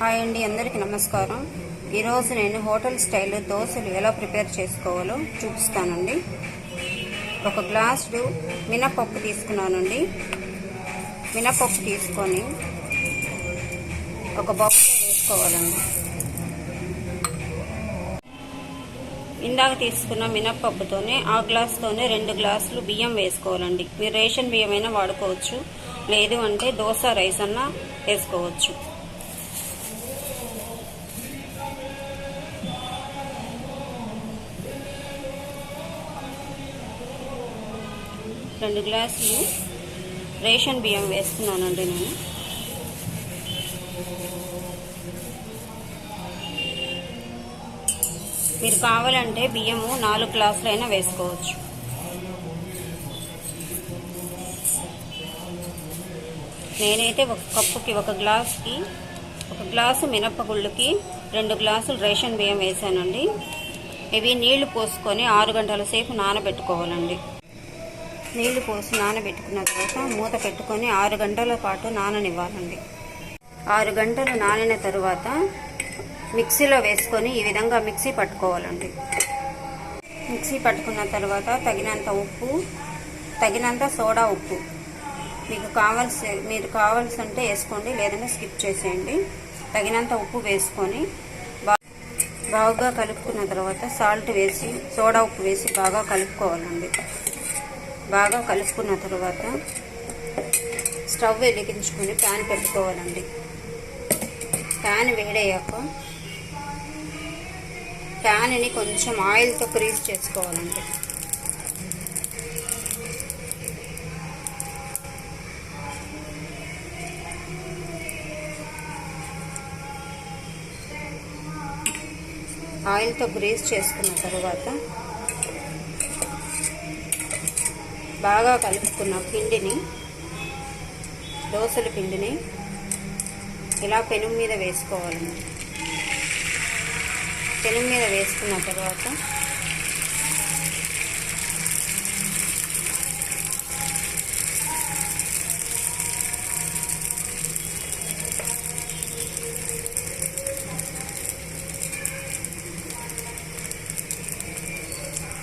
Hi అండి అందరికీ నమస్కారం. ఈరోజు నేను హోటల్ స్టైల్ దోశలు ఎలా ప్రిపేర్ చేసుకోవాలో చూపిస్తానండి. ఒక గ్లాసుడు మినపప్పు తీసుకున్నానండి. మినపప్పు తీసుకొని ఒక బాక్స్లో వేసుకోవాలండి. ఇందాక తీసుకున్న మినప్పప్పుతోనే ఆ గ్లాస్తోనే రెండు గ్లాసులు బియ్యం వేసుకోవాలండి. మీరు రేషన్ బియ్యం అయినా వాడుకోవచ్చు లేదు అంటే దోశ రైస్ అన్నా వేసుకోవచ్చు. రెండు గ్లాసులు రేషన్ బియ్యం వేసుకున్నానండి నేను. మీరు కావాలంటే బియ్యము నాలుగు గ్లాసులైనా వేసుకోవచ్చు. నేనైతే ఒక కప్పుకి ఒక గ్లాస్కి ఒక గ్లాసు మినప్పగుళ్ళకి రెండు గ్లాసులు రేషన్ బియ్యం వేసానండి ఇవి నీళ్ళు పోసుకొని ఆరు గంటల సేపు నానబెట్టుకోవాలండి. నీళ్ళు పోసి నానబెట్టుకున్న తర్వాత మూత పెట్టుకొని ఆరు గంటల పాటు నాననివ్వాలండి. ఆరు గంటలు నానిన తరువాత మిక్సీలో వేసుకొని ఈ విధంగా మిక్సీ పట్టుకోవాలండి. మిక్సీ పట్టుకున్న తర్వాత తగినంత ఉప్పు తగినంత సోడా ఉప్పు. మీకు కావాల్సి మీరు కావాల్సి అంటే వేసుకోండి లేదంటే స్కిప్ చేసేయండి. తగినంత ఉప్పు వేసుకొని బాగా కలుపుకున్న తర్వాత సాల్ట్ వేసి సోడా ఉప్పు వేసి బాగా కలుపుకోవాలండి. బాగా కలుపుకున్న తర్వాత స్టవ్ వెలిగించుకొని ప్యాన్ పెట్టుకోవాలండి. ప్యాన్ వేడయ్యాక ప్యాన్ని కొంచెం ఆయిల్తో క్రీజ్ చేసుకోవాలండి. ఆయిల్తో గ్రీజ్ చేసుకున్న తర్వాత బాగా కలుపుకున్న పిండిని దోశల పిండిని ఇలా పెనుగు మీద వేసుకోవాలండి. పెనుగు మీద వేసుకున్న తర్వాత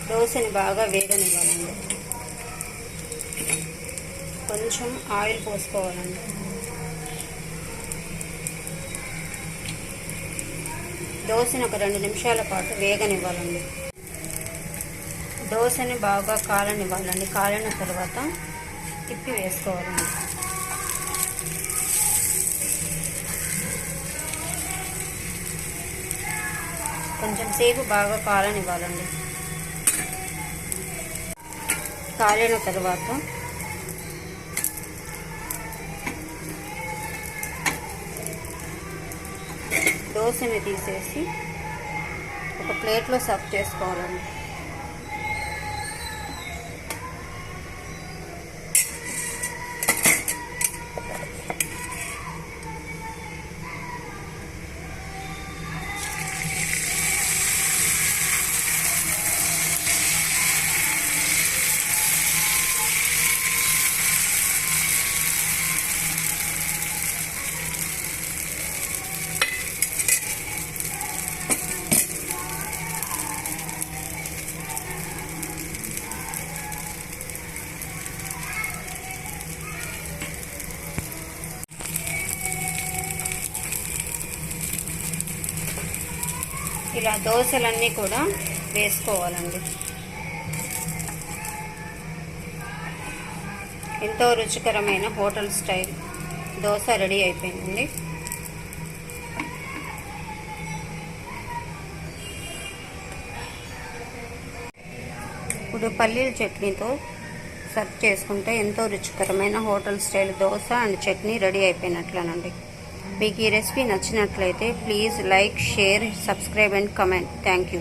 దోశని బాగా వేగనివ్వాలండి. కొంచెం ఆయిల్ పోసుకోవాలండి. దోశని ఒక రెండు నిమిషాల పాటు వేగనివ్వాలండి. దోశని బాగా కాలనివ్వాలండి. కాలిన తర్వాత తిప్పి వేసుకోవాలండి. కొంచెం సేపు బాగా కాలనివ్వాలండి. కాలిన తర్వాత దోశని తీసేసి ఒక ప్లేట్లో సర్వ్ చేసుకోవాలండి. ఇలా దోశలన్నీ కూడా వేసుకోవాలండి. ఎంతో రుచికరమైన హోటల్ స్టైల్ దోశ రెడీ అయిపోయిందండి. ఇప్పుడు పల్లీల చట్నీతో సర్వ్ చేసుకుంటే ఎంతో రుచికరమైన hotel style dosa and chutney ready అయిపోయినట్లేనండి. మీకు ఈ రెసిపీ నచ్చినట్లయితే please like share subscribe and comment thank you